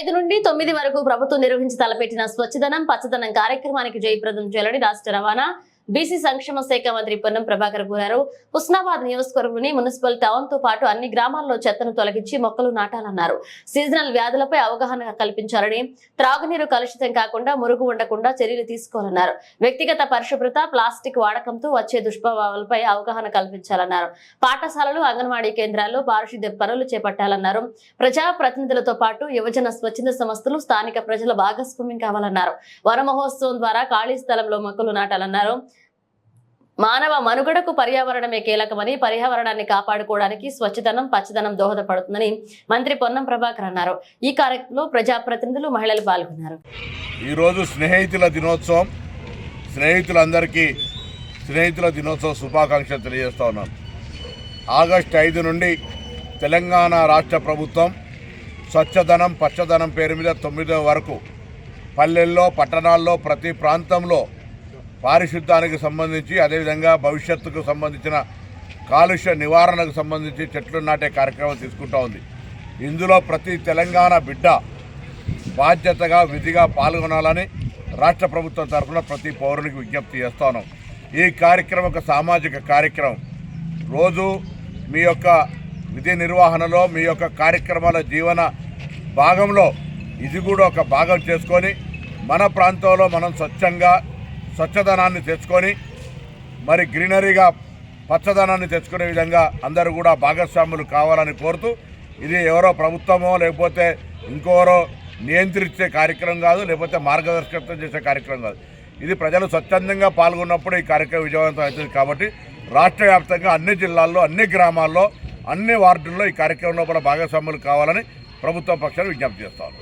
ఐదు నుండి తొమ్మిది వరకు ప్రభుత్వం నిర్వహించి తలపెట్టిన స్వచ్ఛదనం పచ్చదనం కార్యక్రమానికి జయప్రదం చేయాలని రాష్ట్ర రవాణా బీసీ సంక్షేమ శాఖ మంత్రి పొన్నం ప్రభాకర్ కోరారు. హుస్నాబాద్ నియోజకవర్గంలోని మున్సిపల్ టౌన్తో పాటు అన్ని గ్రామాల్లో చెత్తను తొలగించి మొక్కలు నాటాలన్నారు. సీజనల్ వ్యాధులపై అవగాహన కల్పించాలని త్రాగునీరు కలుషితం కాకుండా మురుగు ఉండకుండా చర్యలు తీసుకోవాలన్నారు. వ్యక్తిగత పరిశుభ్రత ప్లాస్టిక్ వాడకంతో వచ్చే దుష్ప్రభావాలపై అవగాహన కల్పించాలన్నారు. పాఠశాలలు అంగన్వాడీ కేంద్రాల్లో పారిశుద్ధ్య పనులు చేపట్టాలన్నారు. ప్రజా ప్రతినిధులతో పాటు యువజన స్వచ్ఛంద సంస్థలు స్థానిక ప్రజల భాగస్వామ్యం కావాలన్నారు. వరమహోత్సవం ద్వారా ఖాళీ స్థలంలో మొక్కలు నాటాలన్నారు. మానవ మనుగడకు పర్యావరణమే కీలకమని పర్యావరణాన్ని కాపాడుకోవడానికి స్వచ్ఛదనం పచ్చదనం దోహదపడుతుందని మంత్రి పొన్నం ప్రభాకర్ అన్నారు. ఈ కార్యక్రమంలో ప్రజాప్రతినిధులు మహిళలు పాల్గొన్నారు. ఈరోజు స్నేహితుల దినోత్సవం. స్నేహితులందరికీ స్నేహితుల దినోత్సవ శుభాకాంక్షలు తెలియజేస్తా ఉన్నాను. ఆగస్టు ఐదు నుండి తెలంగాణ రాష్ట్ర ప్రభుత్వం స్వచ్ఛధనం పచ్చదనం పేరు మీద తొమ్మిదో వరకు పల్లెల్లో పట్టణాల్లో ప్రతి ప్రాంతంలో పారిశుద్ధ్యానికి సంబంధించి అదేవిధంగా భవిష్యత్తుకు సంబంధించిన కాలుష్య నివారణకు సంబంధించి చెట్లు నాటే కార్యక్రమం తీసుకుంటా ఉంది. ఇందులో ప్రతి తెలంగాణ బిడ్డ బాధ్యతగా విధిగా పాల్గొనాలని రాష్ట్ర ప్రభుత్వం తరఫున ప్రతి పౌరునికి విజ్ఞప్తి చేస్తాను. ఈ కార్యక్రమం ఒక సామాజిక కార్యక్రమం. రోజు మీ యొక్క విధి నిర్వహణలో మీ యొక్క కార్యక్రమాల జీవన భాగంలో ఇది కూడా ఒక భాగం చేసుకొని మన ప్రాంతంలో మనం స్వచ్ఛంగా స్వచ్ఛదనాన్ని తెచ్చుకొని మరి గ్రీనరీగా పచ్చదనాన్ని తెచ్చుకునే విధంగా అందరూ కూడా భాగస్వాములు కావాలని కోరుతూ ఇది ఎవరో ప్రభుత్వమో లేకపోతే ఇంకెవరో నియంత్రించే కార్యక్రమం కాదు లేకపోతే మార్గదర్శకత్వం చేసే కార్యక్రమం కాదు. ఇది ప్రజలు స్వచ్ఛందంగా పాల్గొన్నప్పుడు ఈ కార్యక్రమం విజయవంతం అవుతుంది కాబట్టి రాష్ట్ర వ్యాప్తంగా అన్ని జిల్లాల్లో అన్ని గ్రామాల్లో అన్ని వార్డుల్లో ఈ కార్యక్రమంలో కూడా భాగస్వాములు కావాలని ప్రభుత్వ పక్షాలు విజ్ఞప్తి చేస్తాను